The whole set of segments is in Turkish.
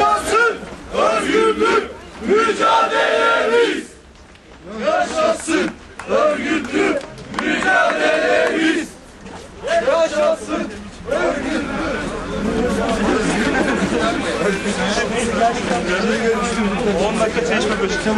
Yaşasın örgütlü mücadelemiz. Yaşasın örgütlü mücadelemiz. Yaşasın 10 dakika çeşme koşusu.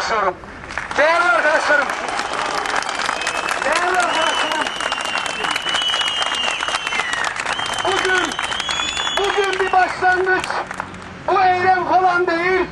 istiyorum. Değerli arkadaşlarım, değerli arkadaşlarım, bugün, bugün bir başlangıç, bu eylem falan değil,